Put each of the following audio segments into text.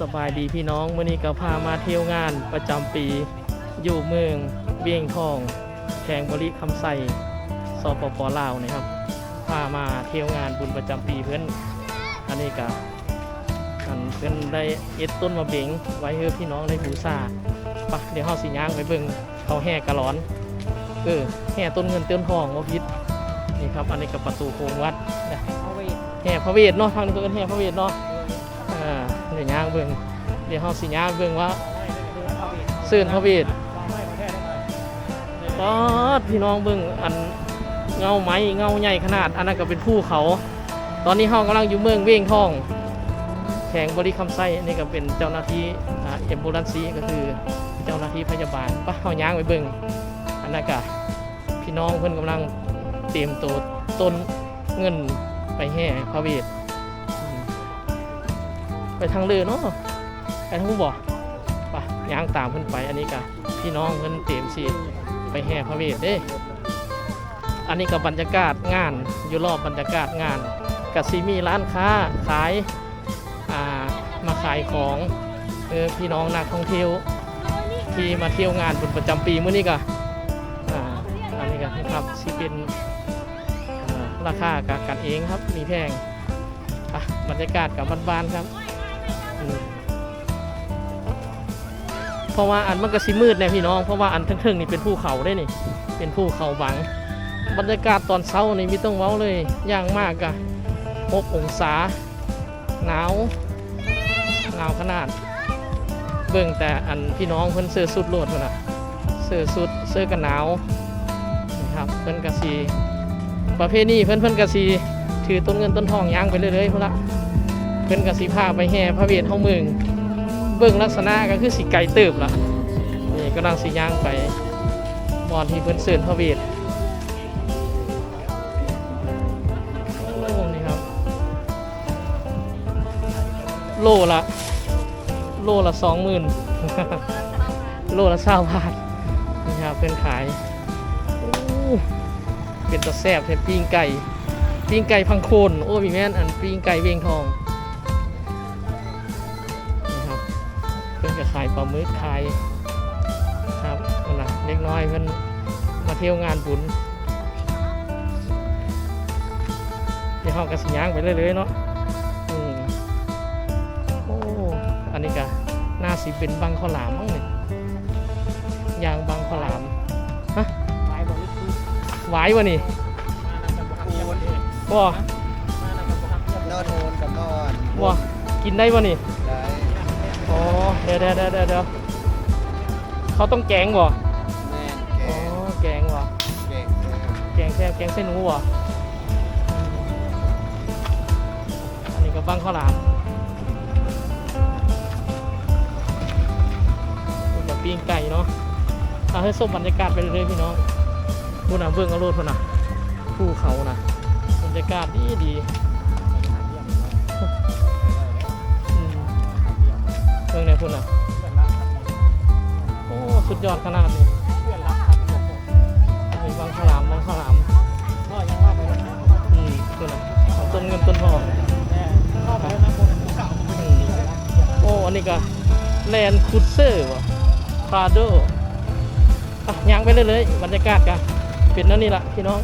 สบายดีพี่น้องมื่อนี้ก็พามาเที่ยวงานประจำปี อยู่เมืองเวียงทองแขงบริคำไซสปปลาวนะครับพามาเที่ยวงานบุญประจำปีเพื่อนอันนี้ก็อันเพื่อนได้เอ็ดต้นมาเบงไว้ให้พี่น้องได้บูชาปะเดี๋ยวเฮาสิย่างไปเบิ่งเขาแห่กระหลอนเออแห่ต้นเงินต้นทองว่าพิษนี่ครับอันนี้กับประตูโค้งวัดนะแห่พระเวทเนาะทางนี้เพิ่นแห่พระเวทเนาะ เดี๋ยวย่างเบิ่งเดี๋ยวเฮาสิย่างเบิ่งว่าเสื่นพระเวทป๊อดพี่น้องเบิ่งอันเงาไม้เงาใหญ่ขนาด อันนั้นก็เป็นภูเขา ตอนนี้เฮากำลังอยู่เมืองเวียงทอง แข่งบริคำไส้นี่ก็เป็นเจ้าหน้าที่อ่าเอ็มบูรันซีก็คือเจ้าหน้าที่พยาบาลปะเฮาย่างไปเบิ่งอันนั้นก็พี่น้องเพิ่นกำลังเตรียมตัวต้นเงินไปแห่พระเวทอืมไป ทางเรือเนาะไปทางผู้บ่ไปย่างตามเพิ่นไปอันนี้ก็พี่น้องเพิ่นเตรียมสิไปแห่พระเวทเด้ อันนี้ก็บบรรยากาศงานอยู่รอบบรรยากาศงานกสิมีร้านค้าขายามาขายของเออพี่น้องนักท่องเที่ยวที่มาเที่ยวงานบุญประจำปีมื้อนี้ก็อ่าอันนี้ก็ครับสิเป็นราคากับกันเองครับมีแพงอะบรรยากาศกับบ้านๆครับ เพราะว่าอันมันก็สิมืดเนี่ยพี่น้อง เพราะว่าอันทึ่งๆนี่เป็นภูเขาได้นี่ เป็นภูเขาบัง บรรยากาศตอนเช้านี่มีต้องเว้าเลยย่างมากกะ6องศา หนาว หนาวขนาด เบิ่งแต่อันพี่น้องเพิ่นเสื้อสุดโลดพุ่นน่ะเสื้อสุดเสื้อกันหนาวนะครับเพิ่นก็สิประเภทนี้เพื่นเพื่นกะสีถือต้นเงินต้นทองย่างไปเรื่อยๆพุ่นละ พื่นกสีพาไปแห่พระเวทเฮาเมืองเบิ่งลักษณะก็คือสีไก่เติบละนี่ก็ลังสีย่างไปบอนที่เพื่อนเสื่นพระเวทโอ้นี่ครับโลละ โลละสองหมื่นโลละเศร้าบาทนี่ครับเพื่อนขายเป็นตัวแซบเป็นปิ้งไก่ปิ้งไก่พังโคนโอ้มีแม่นอันปิ้งไก่เวียงทอง ปลาหมึกขายครับนั่นนะเล็กน้อยเพิ่นมาเที่ยวงานบุญเดี๋ยวเขากระสิย่างไปเรื่อยๆเนาะอืมโอ้อันนี้ก็น่าสิเป็นบังข้าวหลามมั้งเนี่ยยางบังข้าวหลามไม้บริสุทธิ์หวายวะนี่มาว่านำกับบุคคลมานํกับบุคคลนอนโอนกับนอนว่ากินได้วะนี่ได้ อ๋อเดี๋ยวเดี๋ยวเดี๋ยวเดี๋ยวเดี๋ยวเขาต้องแกงบ่แม่นแกอ๋อแกงว่ะเก่งเลยแกงแซ่บแกงเส้นหนูว่ะอันนี้ก็บังข้าวหลามนี่กับปิ้งไก่เนาะเอาให้สมบรรยากาศไปเรื่อยๆพี่น้องพูดนะเบื้องเอาโลดพุ่นนะภูเขานะบรรยากาศดีดี เบื้องไหนพุ่นะโอ้ สุดยอดขนาดนี้มีบางขลามบางขลามก็ยังว่าไปแล้วนะอืมตัวน่ะของต้นเงินต้นทองโอ้ อันนี้ก็แลนคูเซอร์วะพาโดย่างไปเรื่อยบรรยากาศกันเป็นนั่นนี่ละพี่น้อง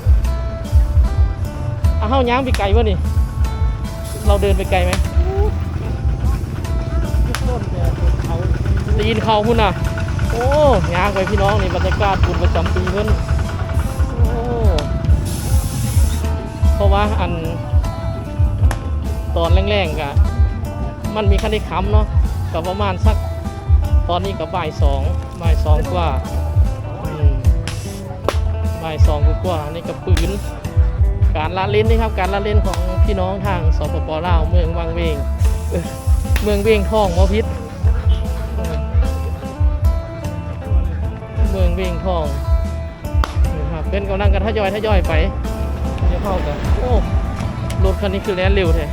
อะเฮาย่างไปไกลวะนี่ เราเดินไปไกลไหม ได้ยินเขาพุ่นน่ะ โอ้ยางไปพี่น้องนี่บรรยากาศบุญประจำปีเพิ่นโอ้เพราะว่าอัน ตอนแรงๆกะมันมีคันได้ค้ำเนาะกับประมาณสักตอนนี้กับบ่ายสองบ่ายสองกว่าบ่ายสองกว่านี่กับปืนการละเล่นนี่ครับ การละเล่นของพี่น้องทางสปปลาวเมืองวังเวงเมืองเวงทองมอพิษ เป็นกำลังกันทยอยทยอยไปเดี๋ยวเข้ากันโอ้รถคันนี้คือแล่นเร็วแท้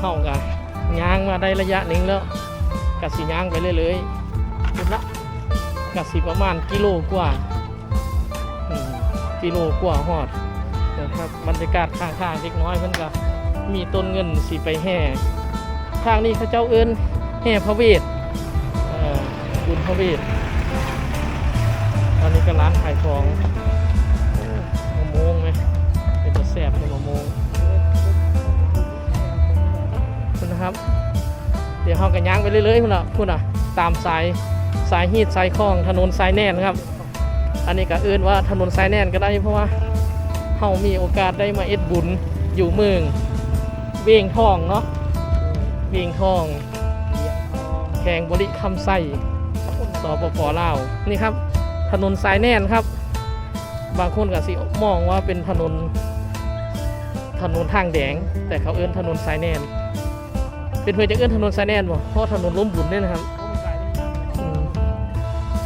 เข้ากันย่างมาได้ระยะหนึ่งแล้วกัดสีย่างไปเรื่อยๆเป็นละกัดสีประมาณกิโลกว่ากิโลกว่าหอดนะครับบรรยากาศข้างๆเล็กน้อยเพิ่นก็มีต้นเงินสีไปแห่ทางนี้เขาเจ้าเอิ้นแห่พระเวทอ่อบุญพระเวท นนี้ก็ร้านขายของมะม่วงไหมเป็นตัวแสบเลยมะม่วงคุณนะครับ เดี๋ยวเขากันย่างไปเรื่อยๆคุณอะคุณอะตามสายสายฮีดสายคลองถนนสายแน่นครับ อันนี้ก็เอื้นว่าถนนสายแน่นก็ได้เพราะว่าเขามีโอกาสได้มาเอ็ดบุญอยู่เมืองเวียงทองเนาะเวียงทองเลี้ยงทองแข่งบริคำไส้สปปลาวนี่ครับ ถนนสายแน่นครับ บางคนก็สิมองว่าเป็นถนนถนนทางแดง แต่เขาเอื้นถนนสายแน่น เป็นเพื่อจะเอื้นถนนสายแน่นบ่เพราะถนนล้มบุญเนี่ยนะครับ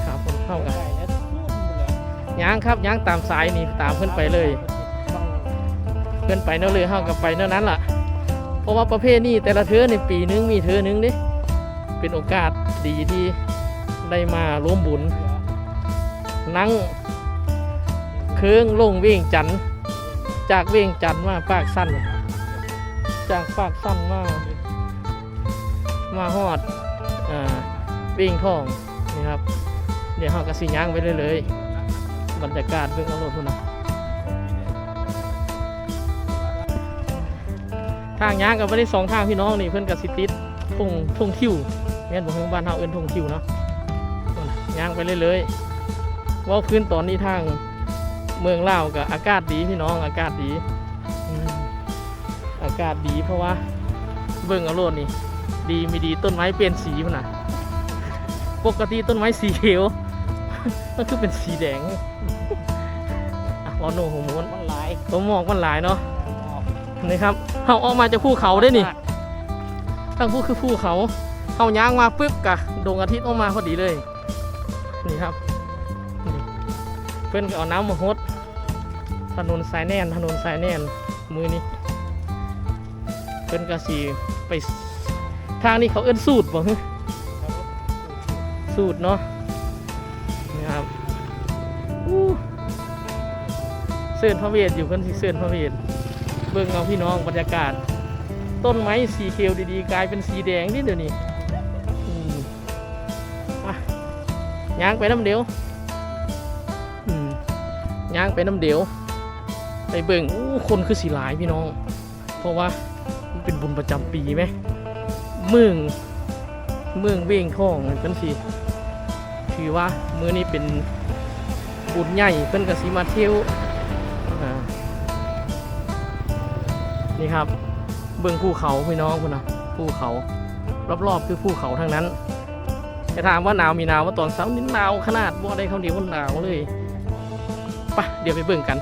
ขาครับผมเข้ากันย่างครับย่างตามสายนี่ตามเพื่อนไปเลย เพื่อนไปเนาะเลยเฮากับไปเนาะนั้นล่ะ เพราะว่าประเภทนี้แต่ละเทือในปีนึงมีเทือนึงดิเป็นโอกาสดีที่ได้มาร่วมบุญ นั่งเครื่องลงวียงจัน จากวียงจันมาปากสั้น จากปากสั้นมา มาฮอดอวียงทองนี่ครับ เดี๋ยวเฮากระสิย่างไปเลยเลยๆบรรยากาศเบื้องอารมณ์พุ่นนะทางย่างกับไม่ได้สองทางพี่น้องนี่เพื่อนกับสิติดท่งท่งทิวแม่นบอกให้บ้านเฮาเอินท่งทิวเนาะย่างไปเรื่อยๆ ว่าพื้นตอนนี้ทางเมืองลาวกับอากาศดีพี่น้องอากาศดี อากาศดีเพราะว่า เบิ่งเอาโลดนี่ ดีไม่ดีต้นไม้เปลี่ยนสีพน่ะปกติต้นไม้สีเขียวมันคือเป็นสีแดงอ่อโนหัวม้วนมันหลายตัวหมอกมันหลายเนาะนี่ครับเขาออกมาจากภูเขาได้นี่ทั้งภูคือภูเขาเขาย่างมาปุ๊บกะดวงอาทิตย์ออกมาพอดีเลย นี่ครับ พื่อนเอาน้ำมาฮดถนนสายแน่นถนนสายแน่นมือนี้เพื่อนก็สีไปทางนี้เขาเอื้นสูตรบ่ฮึสูตรเนาะนี่ครับอู้เสื่อนพระเวทอยู่เพื่อนสิเสื่อนพระเวทเบิ่งเอาพี่น้องบรรยากาศ ต้นไม้สีเขียวดีๆ กลายเป็นสีแดงนี่เดี๋ยวนี้อะย่างไปน้ำเดียวางไปน้ำเดียวไปเบิ่งอู้คนคือสีหลายพี่น้อง เพราะว่ามันเป็นบุญประจำปีไหมเมืองเมืองเวียงท่องเป็นสีถือว่ามือนี้เป็นบุญใหญ่เพิ่นกับสีมาเที่ยวนี่ครับ เบื้องภูเขาพี่น้องคุณนะภูเขา รอบๆคือภูเขาทั้งนั้นจะถามว่าหนาวมีหนาวว่าตอนเช้านี่หนาวขนาดว่าได้เขาวเหนียวมันหนาวเลย เดี๋ยวไปเบิ่งกัน